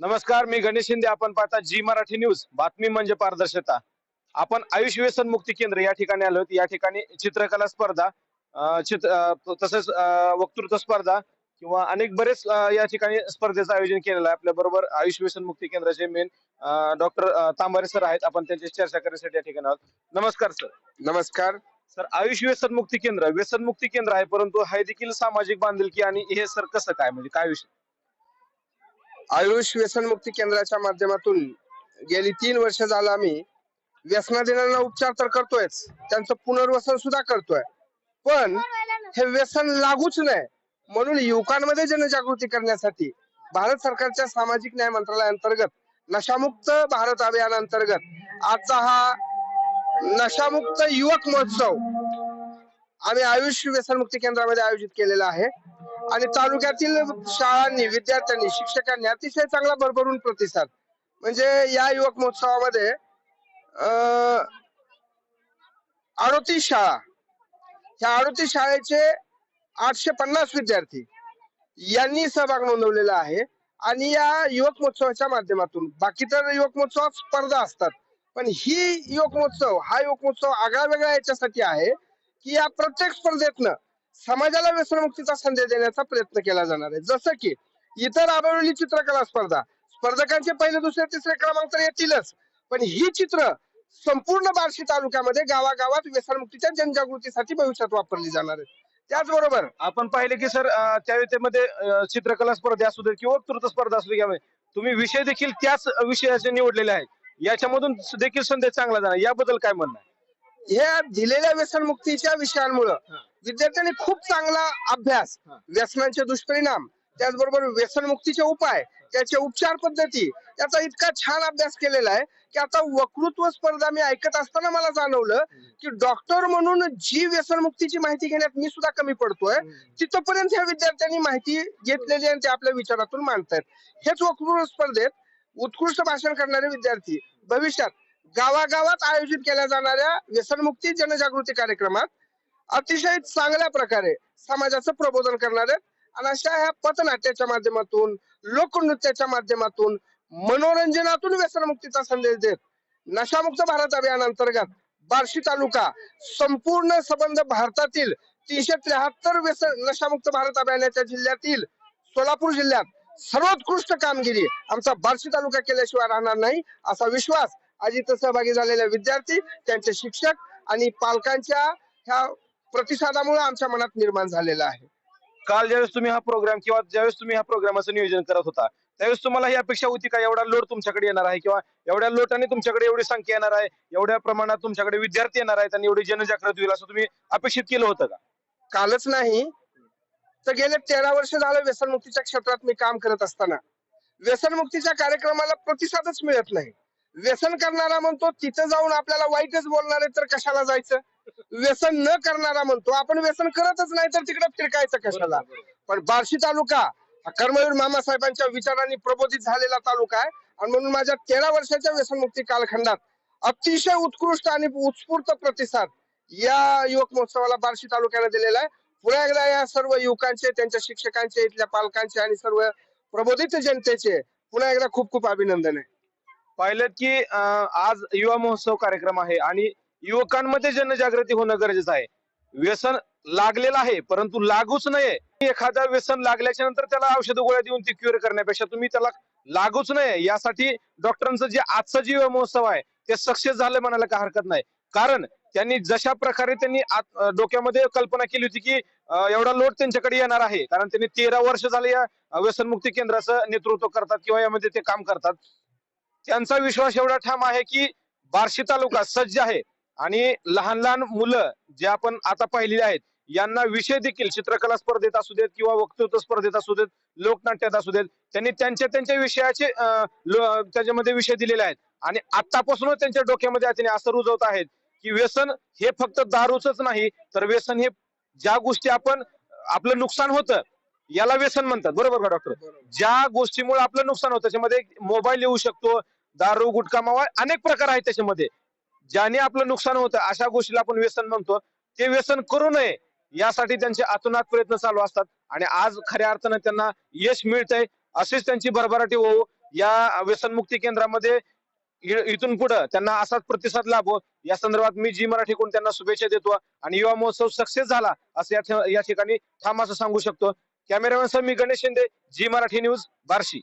नमस्कार मी गणेश शिंदे. आपण पाहता जी मराठी न्यूज. बातमी म्हणजे पारदर्शकता. आपण आयुष व्यसन मुक्ती केंद्र या ठिकाणी आलो. या ठिकाणी चित्रकला स्पर्धा चित्र तसेच वक्तृत्व स्पर्धा किंवा अनेक बरेच या ठिकाणी स्पर्धेचं आयोजन केलेलं आहे. आपल्या बरोबर आयुष व्यसन मुक्ती केंद्राचे मेन डॉक्टर तांबारे सर आहेत. आपण त्यांच्याशी चर्चा करण्यासाठी या ठिकाणी आहोत. नमस्कार सर. नमस्कार. सर आयुष व्यसन मुक्ती केंद्र. व्यसन मुक्ती केंद्र आहे परंतु हे देखील सामाजिक बांधिलकी आणि हे सर कसं काय? म्हणजे काय विषय? आयुष व्यसनमुक्ती केंद्राच्या माध्यमातून गेली तीन वर्ष झालं आम्ही व्यसनाधीनांना उपचार तर करतोयच त्यांचं पुनर्वसन सुद्धा करतोय. पण हे व्यसन लागूच नाही. म्हणून युवकांमध्ये जनजागृती करण्यासाठी भारत सरकारच्या सामाजिक न्याय मंत्रालयाअंतर्गत नशामुक्त भारत अभियान अंतर्गत आजचा हा नशामुक्त युवक महोत्सव आम्ही आयुष व्यसनमुक्ती केंद्रामध्ये आयोजित केलेला आहे. आणि तालुक्यातील शाळांनी विद्यार्थ्यांनी शिक्षकांनी अतिशय चांगला भरभरून प्रतिसाद. म्हणजे या युवक महोत्सवामध्ये अं, अडोतीस शाळा ह्या अडोतीस शाळेचे आठशे पन्नास विद्यार्थी यांनी सहभाग नोंदवलेला आहे. आणि या युवक महोत्सवाच्या माध्यमातून बाकी तर युवक महोत्सवात स्पर्धा असतात पण ही युवक महोत्सव हा युवक महोत्सव आगळा वेगळा याच्यासाठी आहे की या प्रत्येक स्पर्धेतनं समाजाला व्यसनमुक्तीचा संदेश देण्याचा प्रयत्न केला जाणार आहे. जसं की इतर राबवलेली चित्रकला स्पर्धा. स्पर्धकांचे पहिले दुसरे तिसरे क्रमांक तर येतीलच. पण ही चित्र संपूर्ण बार्शी तालुक्यामध्ये गावागावात व्यसनमुक्तीच्या जनजागृतीसाठी भविष्यात वापरली जाणार आहे. त्याचबरोबर आपण पाहिले की सर त्यामध्ये चित्रकला स्पर्धा असू दे किंवा वक्तृत्व स्पर्धा असू दे तुम्ही विषय देखील त्याच विषयाचे निवडलेले आहेत याच्यामधून देखील संदेश चांगला जाणार. याबद्दल काय म्हणणं आहे? ह्या दिलेल्या व्यसनमुक्तीच्या विषयांमुळं विद्यार्थ्यांनी खूप चांगला अभ्यास. व्यसनांचे दुष्परिणाम त्याचबरोबर व्यसनमुक्तीचे उपाय त्याचे उपचार पद्धती याचा इतका छान अभ्यास केलेला आहे की आता वक्तृत्व स्पर्धा मी ऐकत असताना मला जाणवलं की डॉक्टर म्हणून जी व्यसनमुक्तीची माहिती घेण्यात मी सुद्धा कमी पडतोय तिथपर्यंत ह्या विद्यार्थ्यांनी माहिती घेतलेली आणि ते आपल्या विचारातून मांडतायत हेच वक्तृत्व स्पर्धेत उत्कृष्ट भाषण करणारे विद्यार्थी भविष्यात गावागावात आयोजित केल्या जाणाऱ्या व्यसनमुक्ती जनजागृती कार्यक्रमात अतिशय चांगल्या प्रकारे समाजाचं प्रबोधन करणार आहेत. आणि अशा ह्या पथनाट्याच्या माध्यमातून लोकनृत्याच्या माध्यमातून मनोरंजनातून व्यसनमुक्तीचा संदेश देत नशामुक्त भारत अभियान अंतर्गत बार्शी तालुका संपूर्ण संबंध भारतातील तीनशे त्र्याहत्तर व्यसन नशामुक्त भारत अभियानाच्या जिल्ह्यातील सोलापूर जिल्ह्यात सर्वोत्कृष्ट कामगिरी आमचा बार्शी तालुका केल्याशिवाय राहणार नाही असा विश्वास आज इथं सहभागी झालेले विद्यार्थी त्यांचे शिक्षक आणि पालकांच्या ह्या प्रतिसादामुळे आमच्या मनात निर्माण झालेला आहे. काल ज्यावेळेस तुम्ही हा प्रोग्राम किंवा ज्यावेळेस तुम्ही ह्या प्रोग्रामाचं नियोजन करत होता त्यावेळेस तुम्हाला ही अपेक्षा होती का? एवढा लोड तुमच्याकडे येणार आहे किंवा एवढ्या लोटाने तुमच्याकडे एवढी संख्या येणार आहे एवढ्या प्रमाणात तुमच्याकडे विद्यार्थी येणार आहेत आणि एवढी जनजागृती होईल असं तुम्ही अपेक्षित केलं होतं का? कालच नाही. तर गेले तेरा वर्ष झालं व्यसनमुक्तीच्या क्षेत्रात मी काम करत असताना. व्यसनमुक्तीच्या कार्यक्रमाला प्रतिसादच मिळत नाही. व्यसन करणारा म्हणतो तिथं जाऊन आपल्याला वाईटच बोलणार आहे तर कशाला जायचं? व्यसन न करणारा म्हणतो. आपण व्यसन करतच नाही तर तिकडे फिरकायचं कशाला? पण बार्शी तालुका हा कर्मवीर मामासाहेबांच्या विचारांनी प्रबोधित झालेला तालुका आहे. आणि म्हणून माझ्या तेरा वर्षाच्या व्यसनमुक्ती कालखंडात अतिशय उत्कृष्ट आणि उत्स्फूर्त प्रतिसाद या युवक महोत्सवाला बार्शी तालुक्याने दिलेला आहे. पुन्हा एकदा या सर्व युवकांचे त्यांच्या शिक्षकांचे इथल्या पालकांचे आणि सर्व प्रबोधित जनतेचे पुन्हा एकदा खूप खूप अभिनंदन आहे. पाहिलं की आज युवा महोत्सव कार्यक्रम आहे आणि युवकांमध्ये जनजागृती होणं गरजेचं आहे. व्यसन लागलेलं आहे परंतु लागूच नये. एखादा व्यसन लागल्याच्या नंतर त्याला औषध गोळ्या देऊन ती क्युअर करण्यापेक्षा तुम्ही त्याला लागूच नये. यासाठी डॉक्टरांचं जे आजचं जीव महोत्सव आहे ते सक्सेस झालं म्हणायला का हरकत नाही. कारण त्यांनी जशा प्रकारे त्यांनी आत- डोक्यामध्ये कल्पना केली होती की एवढा लोड त्यांच्याकडे येणार आहे. कारण त्यांनी तेरा वर्ष झाले या व्यसनमुक्ती केंद्राचं नेतृत्व करतात किंवा यामध्ये ते काम करतात. त्यांचा विश्वास एवढा ठाम आहे की बार्शी तालुका सज्ज आहे. आणि लहान लहान मुलं जे आपण आता पाहिलेली आहेत यांना विषय देखील चित्रकला स्पर्धेत असू देत किंवा वक्तृत्व स्पर्धेत असू देत लोकनाट्यात असू देत त्यांनी त्यांच्या त्यांच्या विषयाचे त्याच्यामध्ये विषय दिलेले आहेत. आणि आतापासूनच त्यांच्या डोक्यामध्ये त्यांनी असं रुजवत आहेत की व्यसन हे फक्त दारूच नाही तर व्यसन हे ज्या गोष्टी आपण आपलं नुकसान होतं याला व्यसन म्हणतात. बरोबर का डॉक्टर ज्या गोष्टीमुळे आपलं नुकसान होतं त्याच्यामध्ये मोबाईल येऊ शकतो दारू गुटखा मावा अनेक प्रकार आहेत त्याच्यामध्ये. ज्याने आपलं नुकसान होतं अशा गोष्टीला आपण व्यसन म्हणतो. ते व्यसन करू नये यासाठी त्यांचे अतोनात प्रयत्न चालू असतात. आणि आज खऱ्या अर्थानं त्यांना यश मिळतंय अशीच त्यांची भरभराटी होऊ या व्यसनमुक्ती केंद्रामध्ये इथून पुढे त्यांना असाच प्रतिसाद लाभो. या संदर्भात मी जी मराठी कोण त्यांना शुभेच्छा देतो आणि युवा महोत्सव सक्सेस झाला असं या या ठिकाणी ठाम असं सांगू शकतो. कॅमेरामॅन सर मी गणेश शिंदे जी मराठी न्यूज बार्शी.